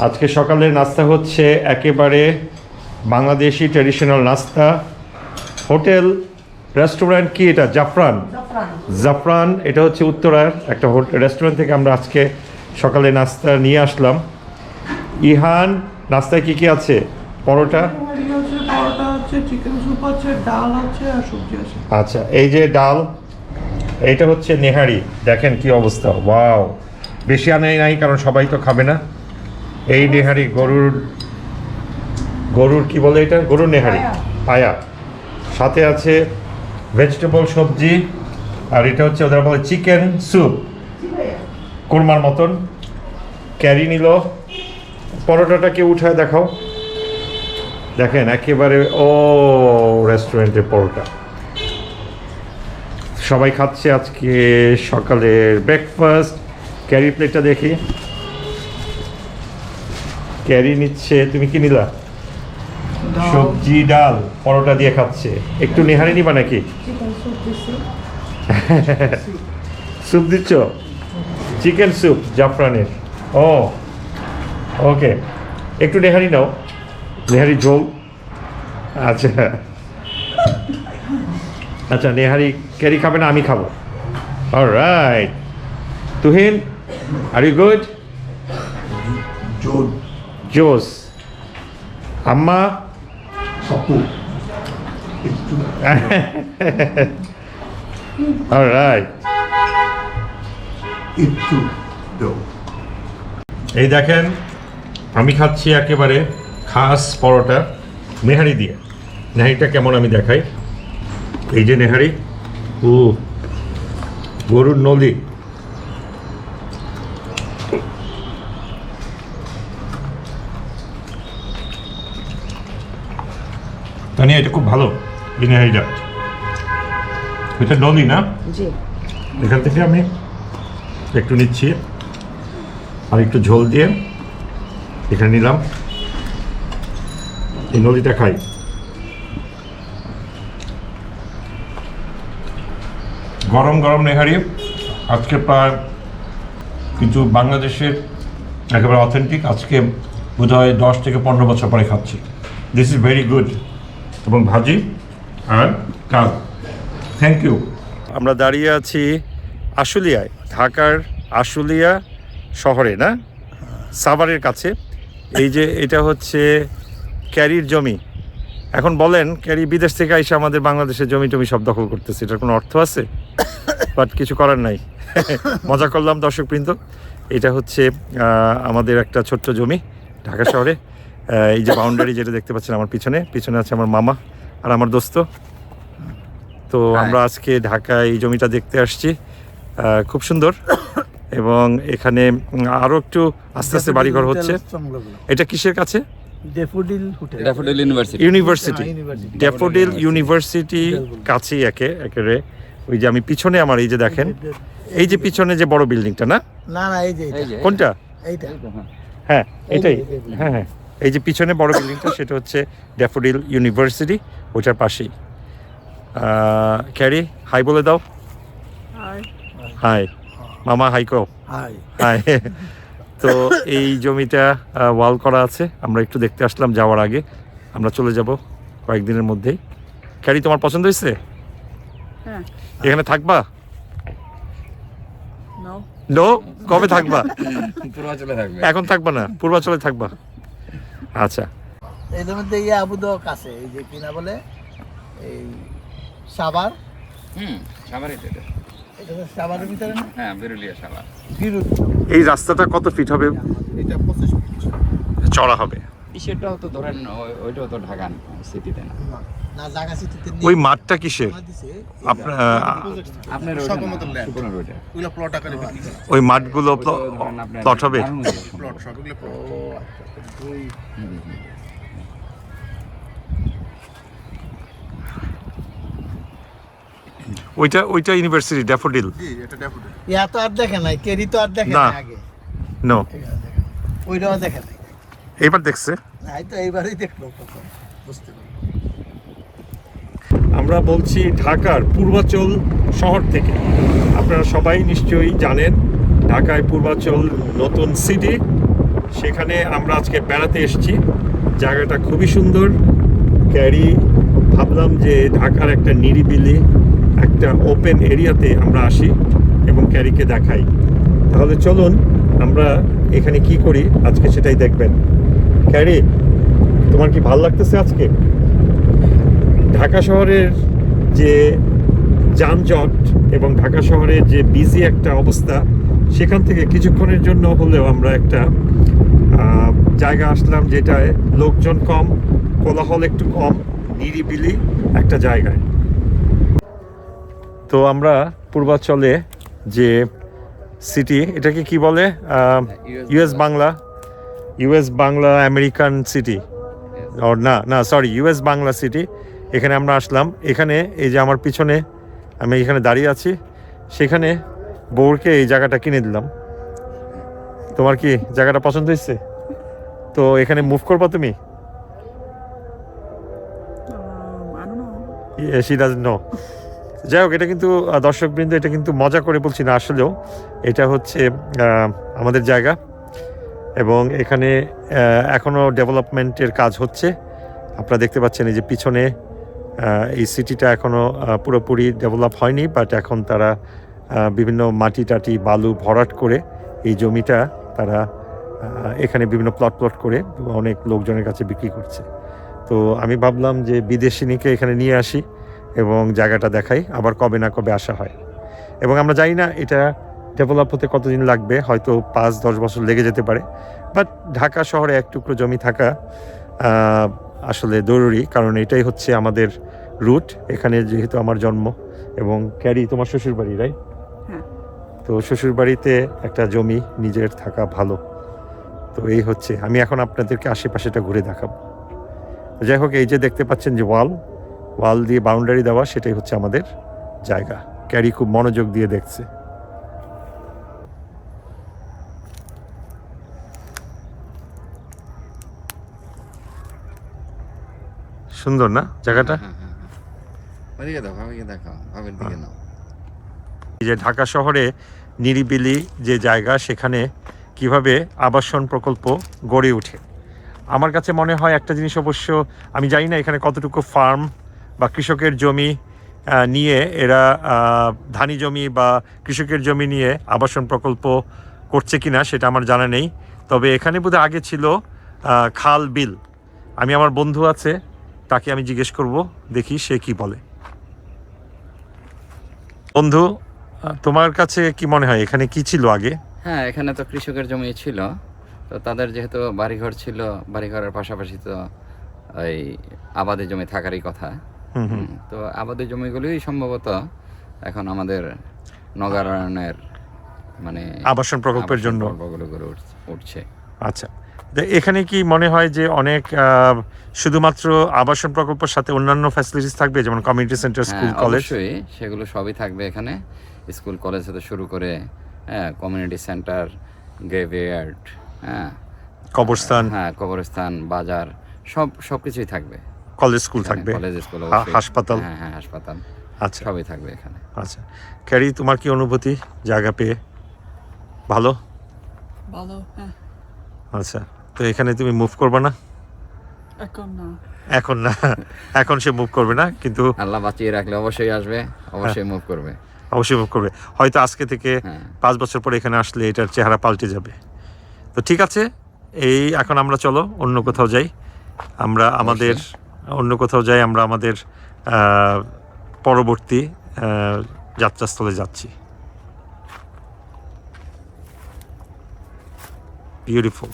আজকে সকালের নাস্তা হচ্ছে একেবারে বাংলাদেশি ট্র্যাডিশনাল নাস্তা। হোটেল রেস্টুরেন্ট কি এটা? জাফরান। জাফরান। এটা হচ্ছে উত্তরার একটা রেস্টুরেন্ট থেকে আমরা আজকে সকালে নাস্তা নিয়ে আসলাম। ইহান নাস্তায় কি কি আছে? পরোটা? নেহারি আছে পরোটা আছে চিকেন স্যুপ আছে ডাল আছে আর সবজি আছে। আচ্ছা এই যে ডাল এইটা হচ্ছে নেহারি। দেখেন কি অবস্থা। ওয়াও। বেশি আনাই নাই কারণ সবাই তো খাবে না। এই নেহারি গরুর গরুর কি বলে এটা? গরুর নেহারি পায়া। সাথে আছে ভেজিটেবল সবজি আর এটা হচ্ছে ওদের বলে চিকেন স্যুপ কোরমার মতন। ক্যারি নিল। পরোটাটাকে উঠায় দেখাও। দেখেন একেবারে ও রেস্টুরেন্টের পরোটা। সবাই খাচ্ছে আজকে সকালের ব্রেকফাস্ট ক্যারি প্লেটটা দেখি। ক্যারি নিচ্ছে তুমি কি নিলা? সবজি ডাল পরোটা দিয়ে খাচ্ছে। একটু নেহারি নিবা নাকি? স্যুপ দিচ্ছ? চিকেন স্যুপ জাফরানের। Oh okay. একটু নেহারি নাও। নেহারি ঝোল। আচ্ছা। আচ্ছা নেহারি ক্যারি খাবে না আমি খাব। Right Tuhin are you good জোর। জোস আম্মা একটু রাইট একটু এই দেখেন আমি খাচ্ছি একেবারে খাস পরোটা নেহারি দিয়ে। নেহারিটা কেমন আমি দেখাই। এই যে নেহারি। ও গরুর নলি। তানিয়া এটা খুব ভালো এই নেহারিটা এটা নলি না? জি। এখান থেকে আমি একটু নিচ্ছি। আর একটু ঝোল দিয়ে এখানে নিলাম। এই নদীটা খাই। গরম গরম নেহারি আজকে প্রায় কিন্তু বাংলাদেশের একেবারে অথেন্টিক আজকে বোধহয় দশ থেকে পনেরো বছর পরে খাচ্ছি। দিস ইজ ভেরি গুড এবং ভাজি আর কাল। থ্যাংক ইউ আমরা দাঁড়িয়ে আছি আশুলিয়ায়, ঢাকার আশুলিয়া শহরে, না? সাভারের কাছে। এই যে এটা হচ্ছে ক্যারির জমি। এখন বলেন, ক্যারি বিদেশ থেকে এসে আমাদের বাংলাদেশের জমি টমি সব দখল করতেছে। এটার কোনো অর্থ আছে? বাট কিছু করার নাই। মজা করলাম দর্শক বৃন্দ এটা হচ্ছে আমাদের একটা ছোট্ট জমি ঢাকা শহরে। এই যে বাউন্ডারি যেটা দেখতে পাচ্ছেন আমার পিছনে পিছনে আছে আমার মামা আর আমার দোস্ত। তো আমরা আজকে ঢাকায় এই জমিটা দেখতে আসছি। খুব সুন্দর। এবং এখানে উম, আরও একটু আস্তে আস্তে বাড়িঘর হচ্ছে। এটা কিসের কাছে? Daffodil hotel Daffodil university Daffodil university কাছেই একে একেবারে। ওই যে আমি পিছনে আমার এই যে দেখেন এই যে পিছনে যে বড় বিল্ডিংটা না? না না এই যে কোনটা? এইটা। হ্যাঁ। এটাই। হ্যাঁ হ্যাঁ। এই যে পিছনে বড় বিল্ডিংটা সেটা হচ্ছে ড্যাফোডিল ইউনিভার্সিটি ওটার পাশেই। ক্যারি হাই বলে দাও। হাই মামা হাই কো হাই হাই তো এই জমিটা ওয়াল করা আছে। আমরা একটু দেখতে আসলাম যাওয়ার আগে। আমরা চলে যাব কয়েকদিনের মধ্যেই। ক্যারি তোমার পছন্দ হয়েছে? হ্যাঁ। এখানে থাকবা? নো কবে থাকবা। এখন থাকবা না পূর্বাচলে থাকবা। আচ্ছা। এদের মধ্যে ইয়ে আবুদক আছে এই যে কিনা বলে এই সাবার হুম সাভারে তো এটা। এটা তো সাবারের ভিতরে না? হ্যাঁ বেরুলিয়া সাবার বিরুদ্ধ এই রাস্তাটা কত ফিট হবে? এটা পঁচিশ চড়া হবে। সেটাও তো ধরেন ওই- ওইটাও তো ঢাকা সিটিতে না। না জায়গা সিটিতে ওই মাঠটা কিসের? আপনার ওই মাঠগুলো ওইটা প্লট হবে। প্লট হুম, হুম। ওইটা ওইটা ইউনিভার্সিটি ড্যাফোডিল জি এটা ড্যাফোডিল ইয়া তো আর দেখে নাই কেরি তো আর দেখে না। আগে। নো ওইটাও দেখে নাই এবার দেখছে তো এইবারই দেখল বুঝতে আমরা বলছি ঢাকার পূর্বাচল শহর থেকে। আপনারা সবাই নিশ্চয়ই জানেন ঢাকায় পূর্বাচল নতুন সিটি সেখানে আমরা আজকে বেড়াতে এসেছি। জায়গাটা খুবই সুন্দর। ক্যারি ভাবলাম যে ঢাকার একটা নিরিবিলি একটা ওপেন এরিয়াতে আমরা আসি এবং ক্যারিকে দেখাই। তাহলে চলুন আমরা এখানে কি করি? আজকে সেটাই দেখবেন। ক্যারি তোমার কি ভালো লাগতেছে আজকে? ঢাকা শহরের যে যানজট এবং ঢাকা শহরের যে বিজি একটা অবস্থা সেখান থেকে কিছুক্ষণের জন্য হলেও আমরা একটা জায়গা আসলাম যেটায় লোকজন কম কোলাহল একটু কম নিরিবিলি একটা জায়গায়। তো আমরা পূর্বাচলে যে সিটি এটাকে কি বলে? US Bangla. US Bangla American city ওর না না সরি ইউএস বাংলা সিটি এখানে আমরা আসলাম। এখানে এই যে আমার পিছনে আমি এখানে দাঁড়িয়ে আছি সেখানে বউরকে এই জায়গাটা কিনে দিলাম। তোমার কি জায়গাটা পছন্দ হয়েছে? তো এখানে মুভ করবা তুমি? Um, I don't she does know যাই হোক এটা কিন্তু দর্শকবৃন্দ এটা কিন্তু মজা করে বলছি না আসলেও। এটা হচ্ছে আমাদের জায়গা। এবং এখানে এখনও ডেভেলপমেন্টের কাজ হচ্ছে। আপনারা দেখতে পাচ্ছেন এই যে পিছনে এই সিটিটা এখনও পুরোপুরি ডেভেলপ হয়নি, বাট এখন তারা বিভিন্ন মাটি টাটি, বালু ভরাট করে এই জমিটা তারা এখানে বিভিন্ন প্লট প্লট করে অনেক লোকজনের কাছে বিক্রি করছে। তো আমি ভাবলাম যে বিদেশিনীকে এখানে নিয়ে আসি এবং জায়গাটা দেখাই, আবার কবে না কবে আসা হয়। এবং আমরা জানি না এটা ডেভেলপ হতে কতদিন লাগবে? হয়তো পাঁচ দশ বছর লেগে যেতে পারে। বাট ঢাকা শহরে এক টুকরো জমি থাকা আসলে জরুরি। কারণ এটাই হচ্ছে আমাদের রুট এখানে যেহেতু আমার জন্ম এবং ক্যারি তোমার শ্বশুর বাড়ি রাই হ্যাঁ। তো শ্বশুর বাড়িতে একটা জমি নিজের থাকা ভালো। তো এই হচ্ছে। আমি এখন আপনাদেরকে আশেপাশেটা ঘুরে দেখাবো। যাই হোক এই যে দেখতে পাচ্ছেন যে ওয়াল। ওয়াল দিয়ে বাউন্ডারি দেওয়া সেটাই হচ্ছে আমাদের জায়গা। ক্যারি খুব মনোযোগ দিয়ে দেখছে। সুন্দর না জায়গাটা? হ্যাঁ, হ্যাঁ, হ্যাঁ। এই যে ঢাকা শহরে নিরিবিলি যে জায়গা সেখানে কীভাবে আবাসন প্রকল্প গড়ে ওঠে। আমার কাছে মনে হয় একটা জিনিস অবশ্য আমি জানি না এখানে কতটুকু ফার্ম বা কৃষকের জমি নিয়ে এরা ধানি জমি বা কৃষকের জমি নিয়ে আবাসন প্রকল্প করছে কিনা সেটা আমার জানা নেই। তবে এখানে বোধহয় আগে ছিল খাল বিল। আমি আমার বন্ধু আছে তাকে আমি জিজ্ঞেস করব দেখি সে কি বলে। বন্ধু তোমার কাছে কি মনে হয় এখানে কি ছিল আগে? হ্যাঁ এখানে তো কৃষকের জমি ছিল। তো তাদের যেহেতু বাড়িঘর ছিল বাড়িঘরের পাশাপাশি তো ওই আবাদি জমি থাকারই কথা। তো আবাদি জমিগুলোই সম্ভবত এখন আমাদের নগরায়নের মানে আবাসন প্রকল্পের জন্য। উঠছে। আচ্ছা। এখানে কি মনে হয় যে অনেক শুধুমাত্র আবাসন প্রকল্পের সাথে অন্যান্য ফ্যাসিলিটিস থাকবে যেমন কমিউনিটি সেন্টার স্কুল কলেজ অবশ্যই সেগুলো সবই থাকবে এখানে। স্কুল কলেজ থেকে শুরু করে হ্যাঁ কমিউনিটি সেন্টার গ্রেভিয়ার্ড হ্যাঁ। কবরস্থান? হ্যাঁ কবরস্থান বাজার সব সব কিছুই থাকবে। কলেজ স্কুল থাকবে? কলেজ স্কুল হাসপাতাল? হ্যাঁ হ্যাঁ হাসপাতাল। আচ্ছা। সবই থাকবে এখানে। আচ্ছা। ক্যারি তোমার কি অনুভূতি জায়গা পেয়ে? ভালো? ভালো হ্যাঁ। আচ্ছা তো এখানে তুমি মুভ করবে না? এখন না। এখন না। এখন সে মুভ করবে না কিন্তু আল্লাহ বাঁচিয়ে রাখলে অবশ্যই আসবে অবশ্যই মুভ করবে। অবশ্যই মুভ করবে। হয়তো আজকে থেকে হ্যাঁ। পাঁচ বছর পরে এখানে আসলে এটার চেহারা পাল্টে যাবে। তো ঠিক আছে এই এখন আমরা চলো অন্য কোথাও যাই। আমরা আমাদের অন্য কোথাও যাই আমরা আমাদের পরবর্তী যাত্রাস্থলে যাচ্ছি। Beautiful